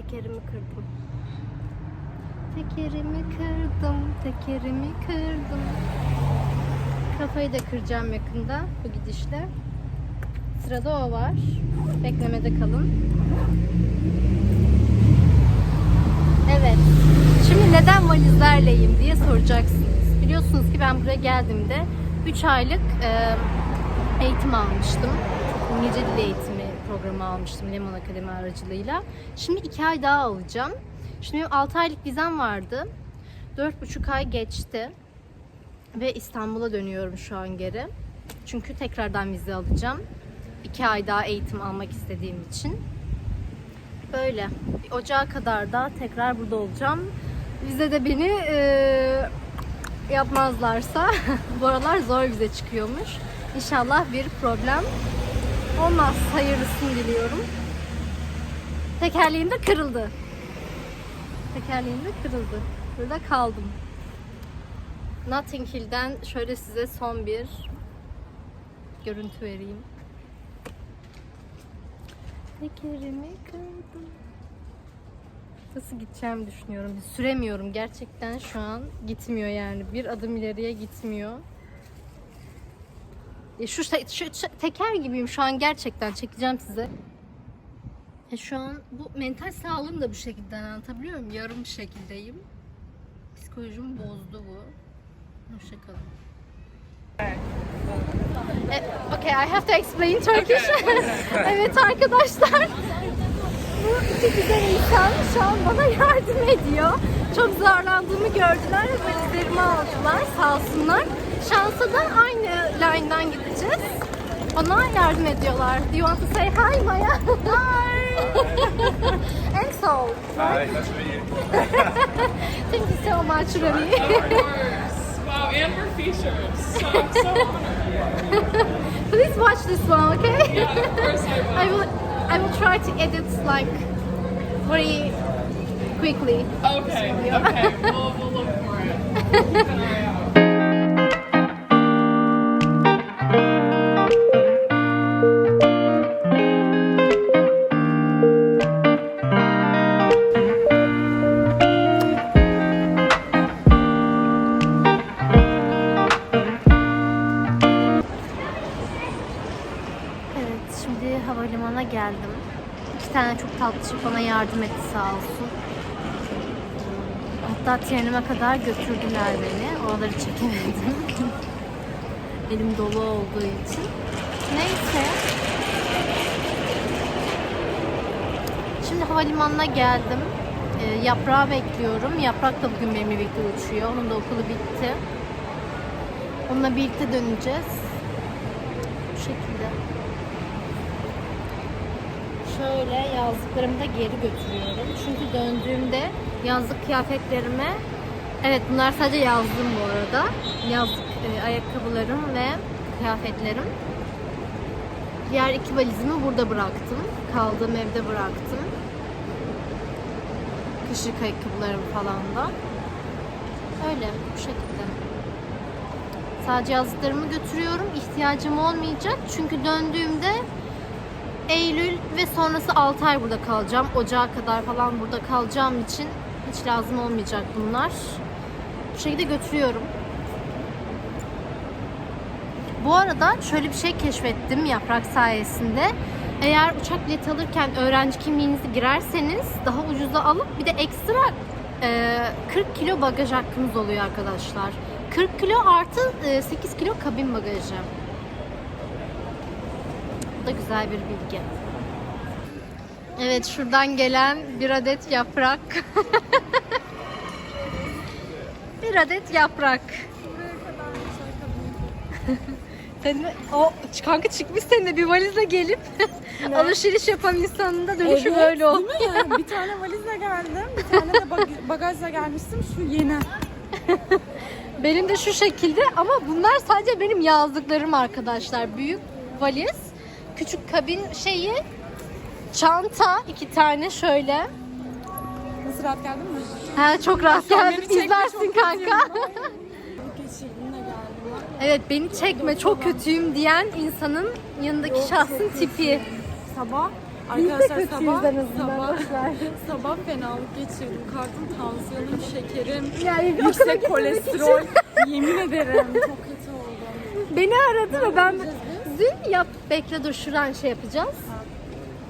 Tekerimi kırdım. Tekerimi kırdım, tekerimi kırdım. Kafayı da kıracağım yakında bu gidişle. Sırada o var. Beklemede kalın. Evet. Şimdi neden valizlerleyim diye soracaksınız. Biliyorsunuz ki ben buraya geldiğimde 3 aylık e, eğitim almıştım. İngilizce dil eğitimi programı almıştım Lemon Akademi aracılığıyla. Şimdi 2 ay daha alacağım. Şimdi benim 6 aylık vizem vardı. 4,5 ay geçti. Ve İstanbul'a dönüyorum şu an geri. Çünkü tekrardan vize alacağım. 2 ay daha eğitim almak istediğim için. Böyle. Ocağa kadar da tekrar burada olacağım. Vize de beni eee, yapmazlarsa bu aralar zor vize çıkıyormuş. İnşallah bir problem olmaz. Hayırlısını diliyorum. Tekerleğim de kırıldı. Tekerleğim de kırıldı. Burada kaldım. Notting Hill'den şöyle size son bir görüntü vereyim. Tekerimi kırdım. Nasıl gideceğimi düşünüyorum. Süremiyorum gerçekten şu an gitmiyor yani. Bir adım ileriye gitmiyor. E şu, şu şu teker gibiyim şu an gerçekten çekeceğim size. E şu an bu mental sağlığım da bu şekilde anlatabiliyor muyum? Yarım bir şekildeyim. Psikolojimi bozdu bu. Hoşçakalın. E, okay, I have to explain Turkish. evet arkadaşlar. Bu iki güzel insan şu an bana yardım ediyor. Çok zorlandığımı gördüler ve valizlerimi aldılar sağ olsunlar. Şansa da aynı line'dan gideceğiz. Bana yardım ediyorlar. Do you want to say hi Maya? Hi! And so, Hi, nice to meet you. thank you so much course. Wow, and we're featured. So I'm so honored. Please watch this one, okay? Yeah, of course I I will. will I will try to edit like very quickly. Okay, okay. We'll, we'll look for it. Havalimanına geldim. İki tane çok tatlı bana yardım etti sağ olsun. Hatta trenime kadar götürdüler beni. Oraları çekemedim. Elim dolu olduğu için. Neyse. Şimdi havalimanına geldim. Ee, yaprağı bekliyorum. Yaprak da bugün benimle birlikte uçuyor. Onun da okulu bitti. Onunla birlikte döneceğiz. Bu şekilde. Şöyle yazlıklarımı da geri götürüyorum. Çünkü döndüğümde yazlık kıyafetlerimi Evet bunlar sadece yazdım bu arada. Yazlık e, ayakkabılarım ve kıyafetlerim. Diğer iki valizimi burada bıraktım. Kaldığım evde bıraktım. Kışlık ayakkabılarım falan da. Öyle bu şekilde. Sadece yazlıklarımı götürüyorum. İhtiyacım olmayacak. Çünkü döndüğümde Eylül ve sonrası 6 ay burada kalacağım. Ocağa kadar falan burada kalacağım için hiç lazım olmayacak bunlar. Bu şekilde götürüyorum. Bu arada şöyle bir şey keşfettim yaprak sayesinde. Eğer uçak bileti alırken öğrenci kimliğinizi girerseniz daha ucuza alıp bir de ekstra e, 40 kilo bagaj hakkınız oluyor arkadaşlar. 40 kilo artı e, 8 kilo kabin bagajı. Bu da güzel bir bilgi. Evet şuradan gelen bir adet yaprak. bir adet yaprak. Sen o kanka çıkmış senin de bir valizle gelip alışveriş yapan insanın da dönüşü Evet, böyle oldu. Değil mi yani? Bir tane valizle geldim, bir tane de bag- bagajla gelmiştim. Şu yeni. Benim de şu şekilde ama bunlar sadece benim yazdıklarım arkadaşlar. Büyük valiz, küçük kabin şeyi, çanta iki tane şöyle. Nasıl rahat geldin mi? Ha çok rahat geldim. İzlersin kanka. Evet beni çekme çok kötüyüm diyen insanın yanındaki şahsın tipi. Sabah Arkadaşlar sabah, sabah, sabah fenalık geçirdim. Kalktım tansiyonum, şekerim, Yani yüksek kolesterol. Yemin ederim çok kötü oldum. Beni aradı ve ben dün yap bekle dur şuradan şey yapacağız.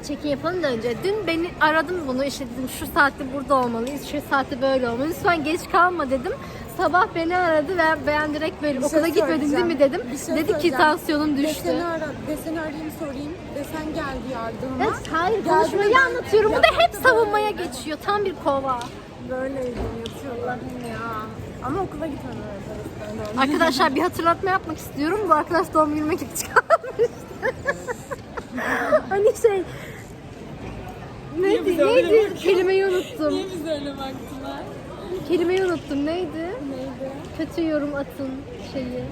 Çekim yapalım da önce. Dün beni aradım bunu işte dedim şu saatte burada olmalıyız, şu saatte böyle olmalıyız. Lütfen geç kalma dedim. Sabah beni aradı ve ben direkt böyle Bir şey okula gitmedin değil mi dedim. Bir şey Dedi ki söyleyeceğim. tansiyonum düştü. Deseni, ara, deseni arayayım sorayım. Desen geldi yardımıma. Evet, hayır Geldi konuşmayı ben- anlatıyorum. Bu da hep Yaptı savunmaya geçiyor. Tam bir kova. Böyleydim yatıyorlarım ya. Ama okula gitmedim evet. Arkadaşlar bir hatırlatma yapmak istiyorum. Bu arkadaş doğum günüme geç. hani şey Neydi? bize öyle Neydi? Kelimeyi unuttum. Niye bize öyle baktılar? Kelimeyi unuttum. Neydi? Neydi? Kötü yorum atın şeyi.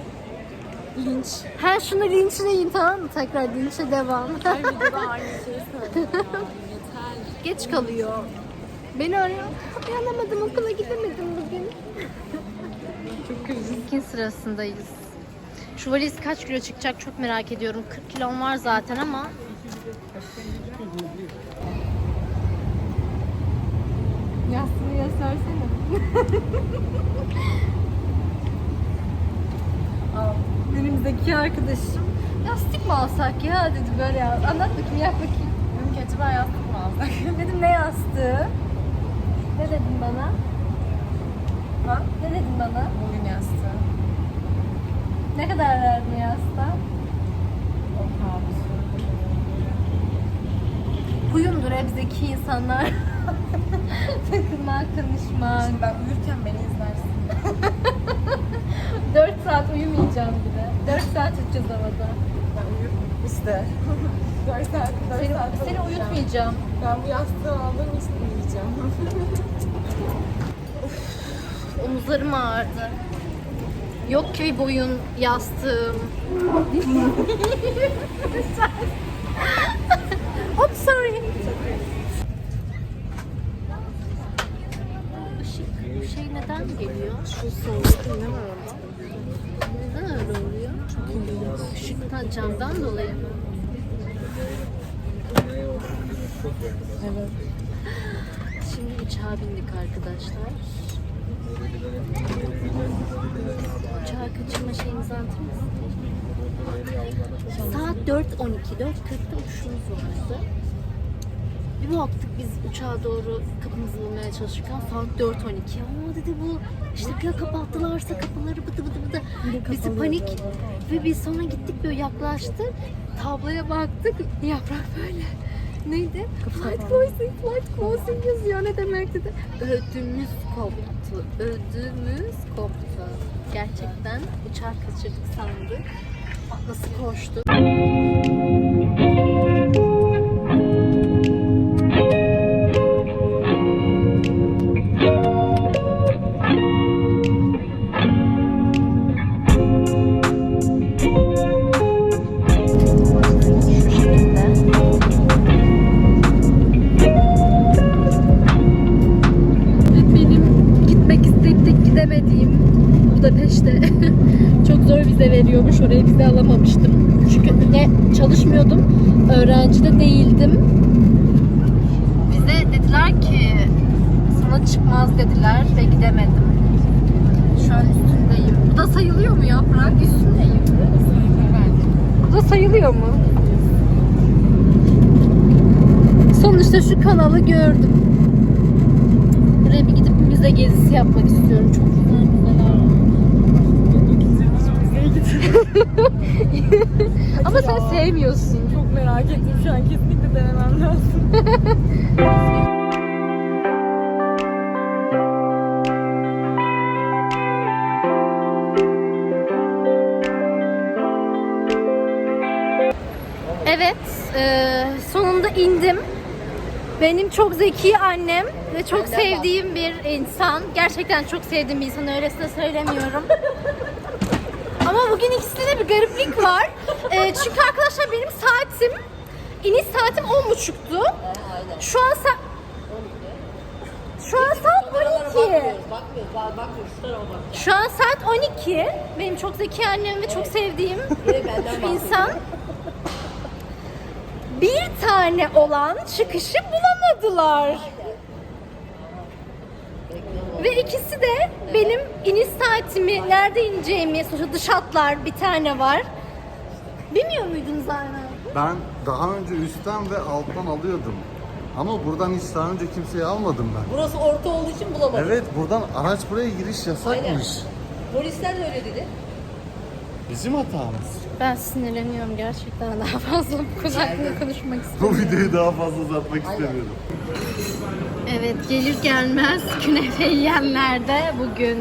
Linç. Ha şunu linçleyin tamam mı? Tekrar linçe devam. Her videoda aynı şeyi. Yeter. Geç kalıyor. Beni arıyor. Uyanamadım okula gidemedim bugün. Çok. İlkin sırasındayız. Şu valiz kaç kilo çıkacak çok merak ediyorum. 40 kilom var zaten ama. Yastığını. Benim zeki arkadaşım. Yastık mı alsak ya dedi böyle ya. Anlat bakayım yap bakayım. Dedim ki acaba yastık mı alsak? Dedim ne yastığı? Ne dedin bana? Ha? Ne dedin bana? Bugün yastığı. Ne kadar verdin pahalı. Huyumdur hep zeki insanlar. Takılmak, konuşmak. Şimdi ben uyurken beni izlersin. 4 saat uyumayacağım bir de. 4 saat uçacağız havada. Ben uyur. İşte. 4 saat, 4 Seni, saat seni uyutmayacağım. Ben bu yastığı aldığım için uyuyacağım. Omuzlarım ağrıdı. Yok ki boyun yastığım. Hop sorry. Işık bu şey neden geliyor? Şu soğukta ne var orada? Neden öyle oluyor? Işıktan camdan dolayı mı? Evet. Şimdi uçağa bindik arkadaşlar. Uçağa kaçırma şeyinizi anlatır mısınız? Saat 4.12, 4.40'da uçuşumuz vardı. Bir baktık biz uçağa doğru kapımızı bulmaya çalışırken saat 4.12. Aa dedi bu işte ya kapattılarsa kapıları bıdı bıdı bıdı. Bizi panik ve biz sonra gittik böyle yaklaştık. Tabloya baktık. Yaprak böyle. Neydi? Flight closing, flight closing yazıyor. Ne demek dedi. Ödümüz koptu. Ödümüz koptu. Gerçekten uçak kaçırdık sandık. Nasıl koştuk. Çalışmıyordum, öğrenci de değildim. Bize dediler ki sana çıkmaz dediler ve gidemedim. Şu an üstündeyim. Bu da sayılıyor mu yaprak? Üstündeyim. Bu da sayılıyor mu? Sonuçta şu kanalı gördüm. Buraya bir gidip müze gezisi yapmak istiyorum. Çok güzel müzeler var. Ama sen sevmiyorsun. Çok merak ettim şu an kesinlikle denemem lazım. Evet, e, sonunda indim. Benim çok zeki annem ve çok sevdiğim bir insan. Gerçekten çok sevdiğim bir insan. Öylesine söylemiyorum. Ama bugün ikisinde de bir gariplik var. E, çünkü arkadaşlar benim saatim, iniş saatim 10.30'tu. Şu an saat... Şu an saat 12. Şu an saat 12. Benim çok zeki annem ve çok sevdiğim bir insan. bir tane olan çıkışı bulamadılar. Ve ikisi de benim iniş saatimi, nerede ineceğimi, sonuçta dış hatlar bir tane var. Bilmiyor muydunuz Aynen? Ben daha önce üstten ve alttan alıyordum. Ama buradan hiç daha önce kimseyi almadım ben. Burası orta olduğu için bulamadım. Evet buradan araç buraya giriş yasakmış. Polisler de öyle dedi. Bizim hatamız. Ben sinirleniyorum gerçekten daha fazla bu konu hakkında konuşmak Bu istemiyorum. videoyu daha fazla uzatmak istemiyorum. Evet gelir gelmez künefe yiyenler de bugün.